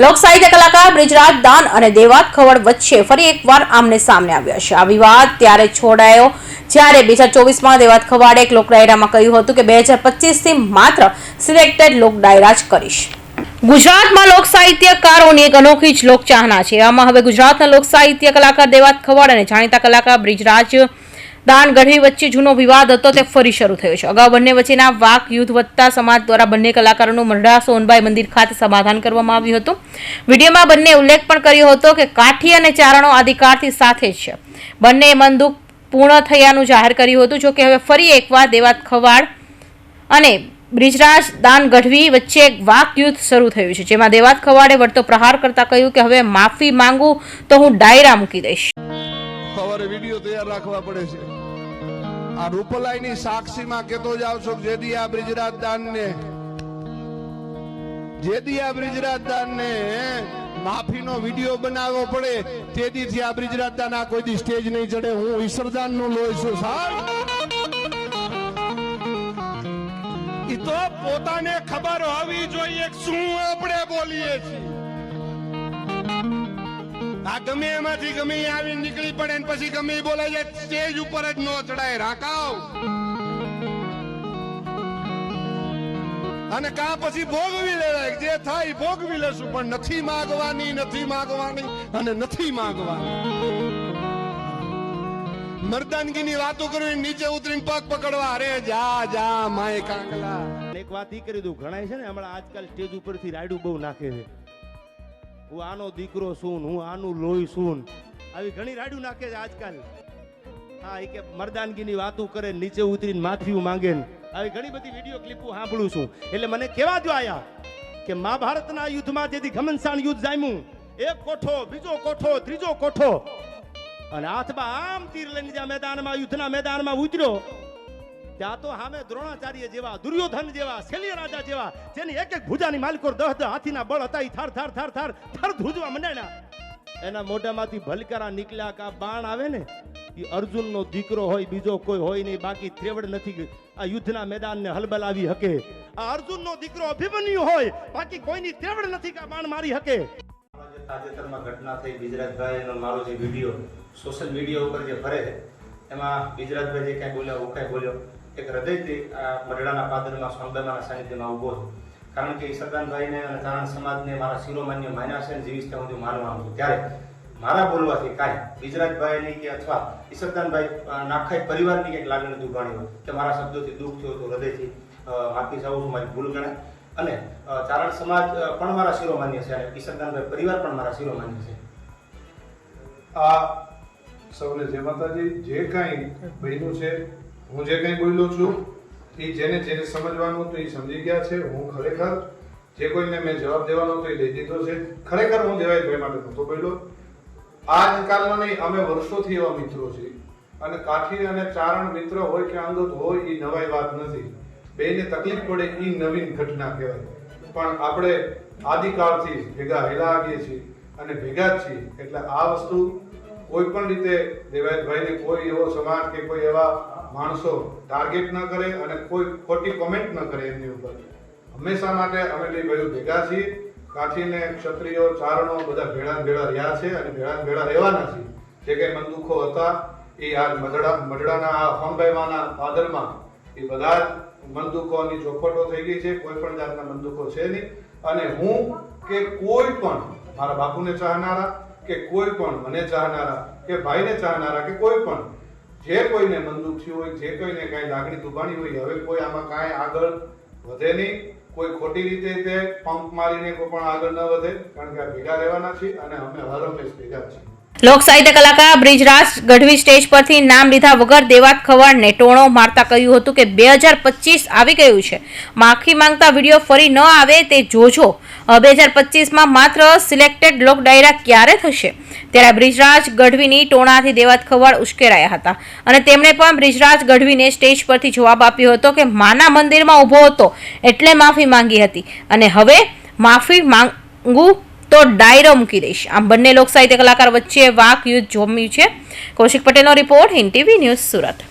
લોક કલાકાર બ્રિજરાજ દાન અને દેવાત ખવડ વચ્ચે ફરી એકવાર આમને સામે આવ્યા છે. આ વિવાદ ત્યારે છોડાયો. જ્યારે બે હજાર ચોવીસમાં દેવાત ખવાડે એક લોક કહ્યું હતું કે બે હજાર પચીસથી માત્ર સિલેક્ટેડ લોક જ કરીશ. ગુજરાતમાં લોક સાહિત્યકારોની એક અનોખી જ લોકચાહના છે. આમાં હવે ગુજરાતના લોક સાહિત્ય કલાકાર દેવાત ખવાડ અને જાણીતા કલાકાર બ્રિજરાજ દાન ગઢવી વચ્ચે જૂનો વિવાદ હતો, તે ફરી શરૂ થયો છે. અગાઉ બંને વચ્ચેના વાક યુદ્ધ વધતા સમાજ દ્વારા બંને કલાકારોનું મરડા સોનભાઈ મંદિર ખાતે સમાધાન કરવામાં આવ્યું હતું. વિડીયોમાં બંને ઉલ્લેખ પણ કર્યો હતો કે કાઠી અને ચારણો અધિકારથી સાથે જ છે. બંને મનદુખ પૂર્ણ થયાનું જાહેર કર્યું હતું. જોકે હવે ફરી એકવાર દેવાત ખવાડ અને બ્રિજરાજ દાન ગઢવી વચ્ચે એક વાક યુદ્ધ શરૂ થયું છે, જેમાં દેવાત ખવાડે વળતો પ્રહાર કરતા કહ્યું કે હવે માફી માંગુ તો હું ડાયરા મૂકી દઈશ. વીડિયો તૈયાર રાખવા પડે છે. આ રૂપલાઈની સાક્ષીમાં કેતો જાવ છો જેદી આ બ્રિજરાજ દાનને જેદી આ બ્રિજરાજ દાનને માફીનો વીડિયો બનાવવો પડે, તે તેદીથી આ બ્રિજરાજ દાન આ કોઈ દી સ્ટેજ નહીં ચડે. હું વિસર્જન નો લોહી છું સાહેબ. ઈ તો પોતાને ખબર હોવી જોઈએ શું આપણે બોલીએ છીએ. આ ગમે એમાંથી ગમે આવી નીકળી પડે ને પછી ગમે બોલાય જાય, સ્ટેજ ઉપર જ નો ચડાય રાકાવ અને કા પછી ભોગવી લેવાય જે થાય ભોગવી લેશું પણ નથી માગવાની નથી માગવાની અને નથી માગવાની. મર્દાનગીની વાતો કરવી નીચે ઉતરીને પગ પકડવા, અરે જા જા, માય કાંગલા એક વાત ઈ કરી દઉં ઘણા છે ને હમણાં આજકાલ સ્ટેજ ઉપરથી રાયડું બહુ નાખે છે. હું આનો દીકરો છું હું આનું લોહી છું આવી ઘણી રાડ્યું નાખે છે આજકાલ. હા, એ કે મરદાનગીની વાતો કરે, નીચે ઉતરીને માથિયું માંગે આવી ઘણી બધી વીડિયો ક્લિપો સાંભળું છું. એટલે મને કેવા જો આયા કે મહાભારતના યુદ્ધમાં જેથી ઘમનસાણ યુદ્ધ જામ્યું, એક કોઠો, બીજો કોઠો, ત્રીજો કોઠો. અને હાથમાં આમ તીર લઈને જ્યાં મેદાનમાં, યુદ્ધના મેદાનમાં ઉતર્યો ત્યાં તો સામે દ્રોણાચાર્ય જેવા, દુર્યોધન જેવા, શૈલ્ય રાજા જેવા, જેની એક એક ભુજાની માલિકોર દહ દહ હાથીના બળ હતા એ થાર થાર થાર થાર થાર ધ્રુજવા મંડાણ્યા એના મોઢામાંથી ભલકારા નીકળ્યા કા બાણ આવે ને એ અર્જુનનો દીકરો હોય, બીજો કોઈ હોય નહીં, બાકી ત્રેવડ નથી આ યુદ્ધના મેદાનને હલબલાવી હકે. આ અર્જુનનો દીકરો અભિમન્યુ હોય, બાકી કોઈની ત્રેવડ નથી કા બાણ મારી હકે. તાજેતરમાં ઘટના થઈ બિજરાજભાઈનો મારો જે વીડિયો, સોશિયલ મીડિયા ઉપર જે ફરે, એમાં બિજરાજભાઈ જે કાંઈ બોલ્યા, હું કાંઈ બોલ્યો? એક હૃદયથી મરડાના પાદરમાં સોનબાઈમાના સાનિધ્યમાં ઊભો છું. કારણ કે ઈસરદાનભાઈને અને ચારણ સમાજને મારા શિરોમાન્ય માન્યા છે જીવીશ ત્યાં સુધી માનવાનું છું. ત્યારે મારા બોલવાથી કાંઈ બિજરાજભાઈની કે અથવા ઈસરદાનભાઈ અ, પરિવારની કંઈક લાગણી દુભાણી હોય. કે મારા શબ્દોથી દુઃખ થયું તો હૃદયથી માફી ચાહું છું મારી ભૂલ ગણાય. અને ચારણ સમાજ પણ મારા શિરોમાન્ય છે અને ઈસરદાનભાઈ પરિવાર પણ મારા શિરોમાન્ય છે. આ સૌને જય માતાજી. જે કાંઈ બન્યું છે હું જે કંઈ બોલ્યો છું, એ જેને જેને સમજવાનું તો એ સમજી ગયા છે. હું ખરેખર જે કોઈને મેં જવાબ દેવાનો તો એ દઈ દીધો છે. ખરેખર હું દેવાયતભાઈ માટે નહોતો બોલ્યો. આજકાલના નહીં, અમે વર્ષોથી એવા મિત્રો છીએ. અને કાઠી અને ચારણ મિત્ર હોય કે અંગત હોય, એ નવાઈ વાત નથી. બેને તકલીફ પડે એ નવીન ઘટના કહેવાય. પણ આપણે આદિકાળથી ભેગા હેલા આવીએ છીએ અને ભેગા જ છીએ. એટલે આ વસ્તુ કોઈ પણ રીતે દેવાયતભાઈને કોઈ એવો સમાજ કે કોઈ એવા માણસો ટાર્ગેટ ન કરે અને કોઈ ખોટી કોમેન્ટ ન કરે એમની ઉપર. હંમેશા માટે અમે બે ભાઈઓ ભેગા છીએ, કાઠીને ક્ષત્રિયો, ચારણો બધા ભેળા ભેળા રહ્યા છે અને ભેળા ભેળા રહેવાના છે. જે કંઈ મનદુખો હતા, એ આ મઢડા, મઢડાના, આ હોનભાઈમાના ફાધરમાં એ બધા જ મનદુખોની ચોખવટો થઈ ગઈ છે. કોઈ પણ જાતના મનદુખો છે નહીં. અને હું કે કોઈ પણ મારા બાપુને ચાહનારા કે કોઈ પણ મને ચાહનારા, કે ભાઈને ચાહનારા, કે કોઈ પણ, જે કોઈને મનદુખ થયું હોય, જે કોઈને કાંઈ લાગણી દુભાણી હોય, હવે કોઈ આમાં કાંઈ આગળ વધે નહીં. કોઈ ખોટી રીતે તે પંપ મારીને કોઈ પણ આગળ ન વધે, કારણ કે આ ભેગા રહેવાના છીએ અને અમે હર હંમેશ ભેગા છીએ. લોક સાહિત્ય કલાકાર બ્રિજરાજ ગઢવી સ્ટેજ પરથી નામ લીધા વગર દેવાત ખવાડને ટોણો મારતા કહ્યું હતું કે બે હજાર પચીસ આવી ગયું છે. માફી માંગતા વીડિયો ફરી ન આવે તે જોજો. બે હજાર પચીસમાં માત્ર સિલેક્ટેડ લોક ડાયરા ક્યારે થશે? ત્યારે બ્રિજરાજ ગઢવીની ટોણાથી દેવાત ખવાડ ઉશ્કેરાયા હતા. અને તેમણે પણ બ્રિજરાજ ગઢવીને સ્ટેજ પરથી જવાબ આપ્યો હતો કે માના મંદિરમાં ઊભો હતો એટલે માફી માંગી હતી. અને હવે માફી માંગું તો ડાયરો મૂકી દઈશ. આમ બંને લોક સાહિત્ય કલાકાર વચ્ચે વાક યુદ્ધ જોમ્યું છે. કૌશિક પટેલનો report, Hind TV news Surat.